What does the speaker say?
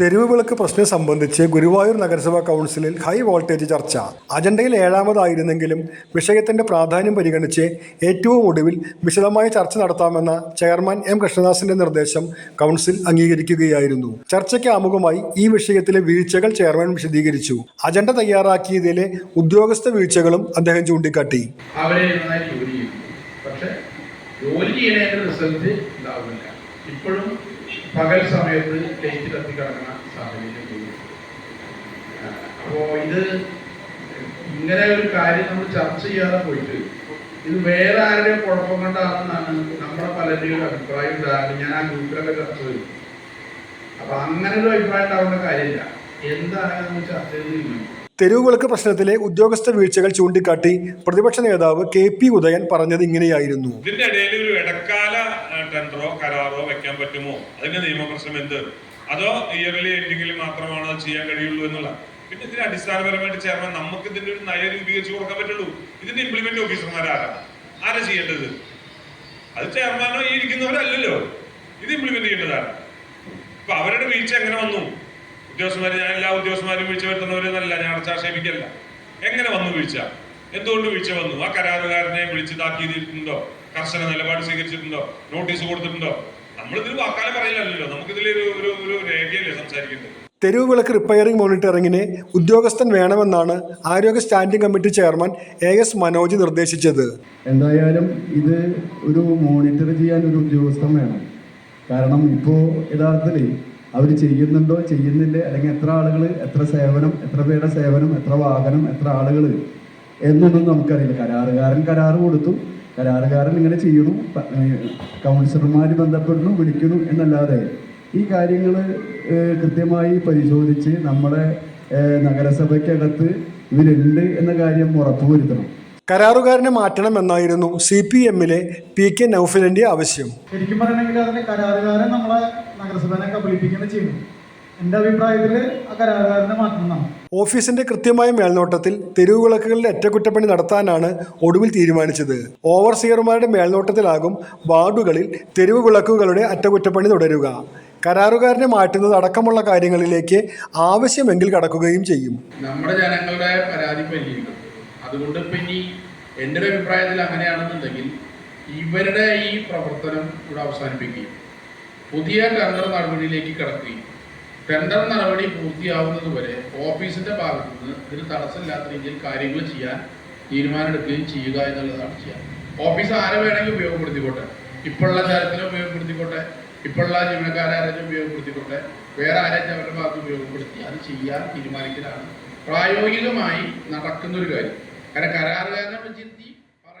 തെരുവ് വിളക്ക് പ്രശ്നം സംബന്ധിച്ച് ഗുരുവായൂർ നഗരസഭാ കൗൺസിലിൽ ഹൈ വോൾട്ടേജ് ചർച്ച. അജണ്ടയിൽ ഏഴാമതായിരുന്നെങ്കിലും വിഷയത്തിന്റെ പ്രാധാന്യം പരിഗണിച്ച് ഏറ്റവും ഒടുവിൽ വിശദമായ ചർച്ച നടത്താമെന്ന ചെയർമാൻ എം കൃഷ്ണദാസിന്റെ നിർദ്ദേശം കൗൺസിൽ അംഗീകരിക്കുകയായിരുന്നു. ചർച്ചയ്ക്ക് ആമുഖമായി ഈ വിഷയത്തിലെ വീഴ്ചകൾ ചെയർമാൻ വിശദീകരിച്ചു. അജണ്ട തയ്യാറാക്കിയതിലെ ഉദ്യോഗസ്ഥ വീഴ്ചകളും അദ്ദേഹം ചൂണ്ടിക്കാട്ടി. ഇപ്പോഴും പകൽ സമയത്ത് ലൈറ്റ് കത്തി കിടക്കുന്ന സാഹചര്യം അപ്പോൾ അപ്പോ ഇത് ഇങ്ങനെ ഒരു കാര്യം നമ്മൾ ചർച്ച ചെയ്യാതെ പോയിട്ട് ഇത് വേറെ ആരുടെയും കുഴപ്പം കൊണ്ടാണെന്നാണ് നമ്മുടെ പലരുടെയും ഒരു അഭിപ്രായം. ഉണ്ടാകുന്നത് ഞാൻ ആ ഗ്രൂപ്പിലൊക്കെ ചർച്ച ചെയ്തു. അപ്പൊ അങ്ങനെ ഒരു അഭിപ്രായം ഉണ്ടാവേണ്ട കാര്യമില്ല. എന്താണ് നമ്മൾ ചർച്ച ചെയ്ത് തെരുവുകൾക്ക് പ്രശ്നത്തിലെ ഉദ്യോഗസ്ഥ വീഴ്ചകൾ ചൂണ്ടിക്കാട്ടി പ്രതിപക്ഷ നേതാവ് കെ പി ഉദയൻ പറഞ്ഞത് ഇങ്ങനെയായിരുന്നു. ഇതിന്റെ ഇടയിൽ ഒരു ഇടക്കാല ടെൻഡറോ കരാറോ പറ്റുമോ? അതിന്റെ നിയമപ്രശ്നം എന്ത്? അതോ ഇയർലി എൻഡിങ്ങിൽ മാത്രമാണ് അത് ചെയ്യാൻ കഴിയുള്ളൂ എന്നുള്ള പിന്നെ ഇതിന് അടിസ്ഥാനപരമായിട്ട് ചേർന്നാൽ നമുക്ക് ഇതിന്റെ ഒരു നയം രൂപീകരിച്ച് കൊടുക്കാൻ പറ്റുള്ളൂ. ഇതിന്റെ ഇംപ്ലിമെന്റ് ഓഫീസർമാരാണ് ആരാ ചെയ്യേണ്ടത്? അത് ചെയർമാനോ ഈ ഇരിക്കുന്നവരല്ലല്ലോ. ഇത് ഇംപ്ലിമെന്റ് ചെയ്യേണ്ടതാണ്. ഇപ്പൊ അവരുടെ വീഴ്ച എങ്ങനെ വന്നു? ഉദ്യോഗസ്ഥന്മാർ ഞാൻ എല്ലാ ഉദ്യോഗസ്ഥന്മാരും വീഴ്ച വരുത്തുന്നവരെന്നല്ല ഞാൻ അടച്ചാക്ഷേപിക്കല്ല എങ്ങനെ വന്നു വീഴ്ച? എന്തുകൊണ്ട് വീഴ്ച വന്നു? ആ കരാറുകാരനെ വിളിച്ച് താക്കീതിട്ടുണ്ടോ കർശന നിലപാട് സ്വീകരിച്ചിട്ടുണ്ടോ? നോട്ടീസ് കൊടുത്തിട്ടുണ്ടോ? നമ്മളിതിൽ വാക്കാലം പറയില്ലല്ലോ നമുക്കിതിൽ ഒരു ഒരു ഒരു രേഖയല്ലേ സംസാരിക്കുന്നത്. തെരുവ് വിളക്ക് റിപ്പയറിംഗ് മോണിറ്ററിംഗിന് ഉദ്യോഗസ്ഥൻ വേണമെന്നാണ് ആരോഗ്യ standing committee chairman A S Manoj നിർദ്ദേശിച്ചത്. എന്തായാലും ഇത് ഒരു മോണിറ്റർ ചെയ്യാൻ ഒരു ഉദ്യോഗസ്ഥൻ വേണം. കാരണം ഇപ്പോൾ യഥാർത്ഥത്തിൽ അവർ ചെയ്യുന്നുണ്ടോ ചെയ്യുന്നില്ല അല്ലെങ്കിൽ എത്ര ആളുകൾ എത്ര സേവനം എത്ര പേരുടെ സേവനം എത്ര വാഹനം എത്ര ആളുകൾ എന്നൊന്നും നമുക്കറിയില്ല. കരാറുകാരൻ കരാറ് കൊടുത്തു. കരാറുകാരൻ ഇങ്ങനെ ചെയ്യുന്നു. കൗൺസിലർമാർ ബന്ധപ്പെടുന്നു വിളിക്കുന്നു എന്നല്ലാതെ ഈ കാര്യങ്ങൾ കൃത്യമായി പരിശോധിച്ച് നമ്മുടെ നഗരസഭയ്ക്കകത്ത് ഇവരുണ്ട് എന്ന കാര്യം ഉറപ്പുവരുത്തണം കരാറുകാരനെ മാറ്റണമെന്നായിരുന്നു സി പി എമ്മിലെ പി കെ നൌഫലിന്റെ ആവശ്യം. ശരിക്കും പറയണമെങ്കിൽ അതിന്റെ കരാറുകാരൻ നമ്മളെ നഗരസഭനെ കബളിപ്പിക്കുന്ന ചെയ്യുന്നു എന്റെ അഭിപ്രായത്തിൽ ആ കരാറുകാരനെ മാറ്റണം ഓഫീസിന്റെ കൃത്യമായ മേൽനോട്ടത്തിൽ തെരുവ് വിളക്കുകളുടെ അറ്റകുറ്റപ്പണി നടത്താനാണ് ഒടുവിൽ തീരുമാനിച്ചത്. ഓവർസിയർമാരുടെ മേൽനോട്ടത്തിലാകും വാർഡുകളിൽ തെരുവ് വിളക്കുകളുടെ അറ്റകുറ്റപ്പണി തുടരുക. കരാറുകാരനെ മാറ്റുന്നത് അടക്കമുള്ള കാര്യങ്ങളിലേക്ക് ആവശ്യമെങ്കിൽ കടക്കുകയും ചെയ്യും. നമ്മുടെ ജനങ്ങളുടെ പരാതി അതുകൊണ്ട് ഇപ്പം ഇനി എന്റെ ഒരു അഭിപ്രായത്തിൽ അങ്ങനെയാണെന്നുണ്ടെങ്കിൽ ഇവരുടെ ഈ പ്രവർത്തനം ഇവിടെ അവസാനിപ്പിക്കുകയും പുതിയ ടെൻഡർ നടപടിയിലേക്ക് കടക്കുകയും ടെൻഡർ നടപടി പൂർത്തിയാവുന്നത് വരെ ഓഫീസിന്റെ ഭാഗത്തു നിന്ന് ഇതിന് തടസ്സമില്ലാത്ത രീതിയിൽ കാര്യങ്ങൾ ചെയ്യാൻ തീരുമാനമെടുക്കുകയും ചെയ്യുക എന്നുള്ളതാണ് ചെയ്യാൻ. ഓഫീസ് ആരെ വേണമെങ്കിൽ ഉപയോഗപ്പെടുത്തിക്കോട്ടെ? ഇപ്പോഴുള്ള തരത്തിലും ഉപയോഗപ്പെടുത്തിക്കോട്ടെ? ഇപ്പോഴുള്ള ജീവനക്കാരെ ആരെങ്കിലും ഉപയോഗപ്പെടുത്തിക്കോട്ടെ? വേറെ ആരെങ്കിലും അവരുടെ ഭാഗത്ത് ഉപയോഗപ്പെടുത്തി അത് ചെയ്യാൻ തീരുമാനിക്കലാണ് പ്രായോഗികമായി നടക്കുന്ന ഒരു കാര്യം. കാരണം കരാറുകാരനെ വെച്ചിരുത്തി